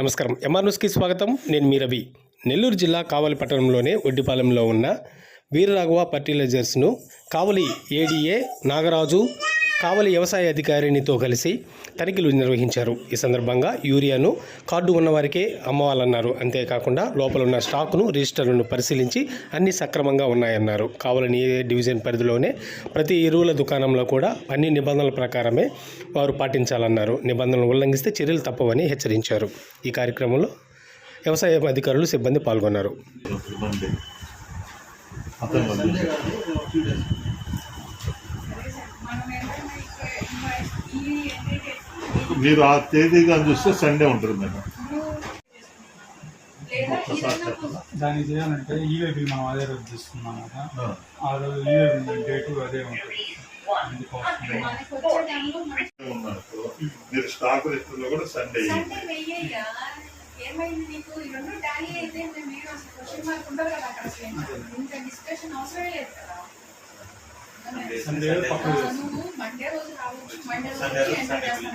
నమస్కారం. ఎంఆర్ న్యూస్కి స్వాగతం. నేను మీ రవి. నెల్లూరు జిల్లా కావలి పట్టణంలోనే ఒడ్డిపాలెంలో ఉన్న వీరరాఘవ ఫర్టిలైజర్స్ను కావలి ఏడీఏ నాగరాజు కావలి వ్యవసాయ అధికారినితో కలిసి తనిఖీలు నిర్వహించారు. ఈ సందర్భంగా యూరియాను కార్డు ఉన్నవారికే అమ్మవాలన్నారు. అంతేకాకుండా లోపల ఉన్న స్టాక్ను రిజిస్టర్లను పరిశీలించి అన్ని సక్రమంగా ఉన్నాయన్నారు. కావలి ఏ డివిజన్ పరిధిలోనే ప్రతి ఎరువుల దుకాణంలో కూడా అన్ని నిబంధనల ప్రకారమే వారు పాటించాలన్నారు. నిబంధనలు ఉల్లంఘిస్తే చర్యలు తప్పవని హెచ్చరించారు. ఈ కార్యక్రమంలో వ్యవసాయ అధికారులు సిబ్బంది పాల్గొన్నారు. మీరు ఆ తేదీగా చూస్తే సండే ఉంటుంది మేడం. దాన్ని చేయాలంటే ఈవే బిల్ మనం అదే రోజు తీసుకున్నాం కదా. ఆ. రోజు ఈవే బిల్ డేటు అదే ఉంటుంది. మీరు స్టాక్ లిస్టులో కూడా సండే సండే. ఏమైంది నీకు? ఈ రెండు టాలీ అయితే మీరు? అసలు క్వశ్చన్ మార్క్ ఉండదు కదా అక్కడ అసలు. ఇంత డిస్కషన్ అవసరమే లేదు కదా. సండే పక్క ఆ, నువ్వు మండే రోజు రావచ్చు. మండే రోజు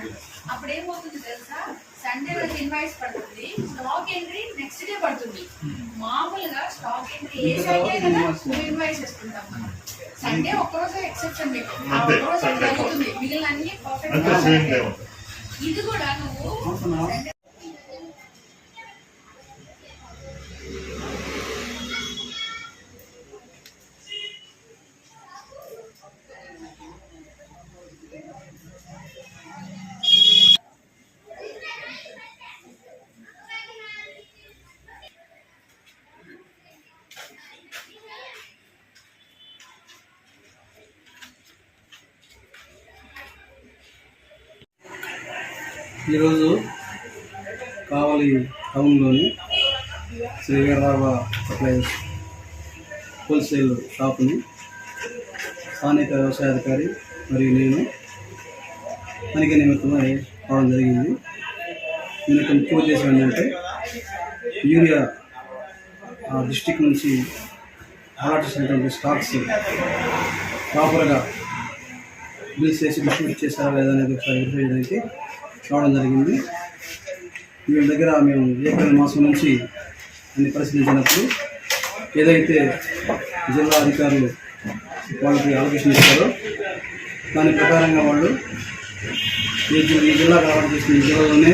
అప్పుడు ఏమవుతుంది తెలుసా? సండే రోజు ఇన్వాయిస్ పడుతుంది. స్టాక్ ఎంట్రీ నెక్స్ట్ డే పడుతుంది. మామూలుగా స్టాక్ ఎంట్రీ ఏ సండే కదా నువ్వు ఇన్వాయిస్ చేసుకుంటాం మనం సండే ఒక్కరోజు ఎక్సెప్షన్ మీకు ఆ ఒక్కరోజు జరుగుతుంది. మిగిలిన అన్ని పర్ఫెక్ట్ ఇది కూడా నువ్వు ఈరోజు కావలి టౌన్లోని శ్రీ వీరరాఘవ సప్లైస్ హోల్సేల్ షాప్ని స్థానిక వ్యవసాయ అధికారి మరియు నేను తనిఖీ నిమిత్తమై రావడం జరిగింది. నేను కొన్ని పూజ చేసిన ఏంటంటే యూరియా డిస్టిక్ నుంచి అలాట్ చేసినటువంటి స్టాక్స్ ప్రాపర్గా బిల్స్ చేసి డిస్ట్రిబ్యూట్ చేశారా లేదా అనేది ఒకసారి వెరిఫై చేయడానికి రావడం జరిగింది. వీళ్ళ దగ్గర మేము ఏప్రిల్ మాసం నుంచి అన్ని పరిశీలించినప్పుడు ఏదైతే జిల్లా అధికారులు వాళ్ళకి అలొకేషన్ ఇస్తారో దాని ప్రకారంగా వాళ్ళు ఈ జిల్లా కావాలి చేసిన ఈ జిల్లాలోనే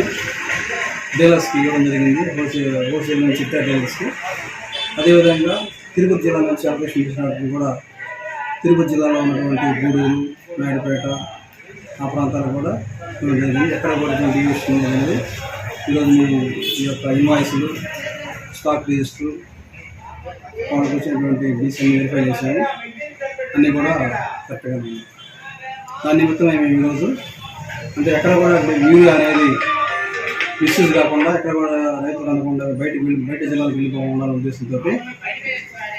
డీలర్స్కి ఇవ్వడం జరిగింది హోల్సేల్ హోల్సేల్ నుంచి ఇతర డీలర్స్కి. అదేవిధంగా తిరుపతి జిల్లా నుంచి ఆపరేషన్ చేసినప్పుడు కూడా తిరుపతి జిల్లాలో ఉన్నటువంటి గూడూరు నాయుడుపేట ఆ ప్రాంతాలు కూడా జరిగింది ఎక్కడ కూడా ఎటువంటి డివిషన్ జరిగింది ఈరోజు మీ ఈ యొక్క ఇన్వాయిస్లు స్టాక్ రిజిస్టర్ వాళ్ళకి వచ్చినటువంటి డీసీ వెరిఫై చేశాము అన్నీ కూడా కరెక్ట్గా ఉన్నాయి. దాని నిమిత్తం మేము ఈరోజు? అంటే ఎక్కడ కూడా యూరియా అనేది మిస్యూజ్ కాకుండా ఎక్కడ కూడా రైతులు అనుకుండా బయట బయట జిల్లాలకు వెళ్ళిపోకుండా ఉద్దేశంతో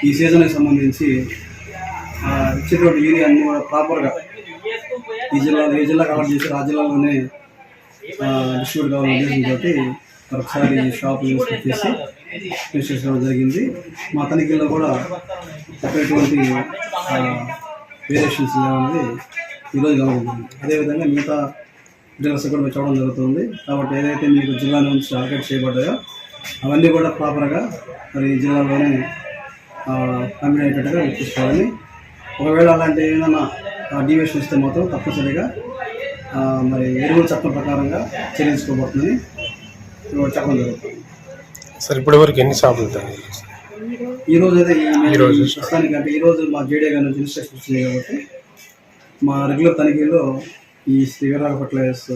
ఈ సీజన్కి సంబంధించి ఇచ్చేటువంటి యూరియా అన్నీ కూడా ప్రాపర్గా ఈ జిల్లాలో ఏ జిల్లా కవర్ చేసి ఆ జిల్లాలోనే డిస్ట్రిబ్యూట్ కావాలని ఉద్దేశంతో మరొకసారి షాప్ ఇన్స్పెక్ట్ చేసి ఇన్స్పెక్ట్ జరిగింది. మా తనిఖీల్లో కూడా ఎటువంటి వేరియేషన్స్ లేవన్నది ఈరోజు గమనించింది అదేవిధంగా మిగతా డీలర్స్ కూడా మేము చూడడం జరుగుతుంది. కాబట్టి ఏదైతే మీకు జిల్లా నుంచి టార్గెట్ చేయబడ్డాయో అవన్నీ కూడా ప్రాపర్గా మరి ఈ జిల్లాలోనే కంపెనీ అయ్యేటట్టుగా తీసుకోవాలని ఒకవేళ అలాంటి ఏదైనా డివియేషన్ ఇస్తే మాత్రం తప్పనిసరిగా మరి ఎరువుల చట్టం ప్రకారంగా చెల్లించుకోబోతుందని చెప్పడం జరుగుతుంది. సార్ ఇప్పటి వరకు ఎన్ని షాపులు ఈ రోజు అయితే ఈ- ఈ రోజు. ప్రస్తుతానికి అంటే ఈ రోజు మా జేడీ గారి నుంచి ఇన్స్ట్రక్షన్ వచ్చింది కాబట్టి మా రెగ్యులర్ తనిఖీలో ఈ శ్రీ వీరరాఘ ఫర్టిలైజర్స్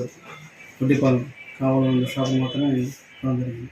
వడ్డీపాలెం కావాలన్న షాపు మాత్రమే జరిగింది.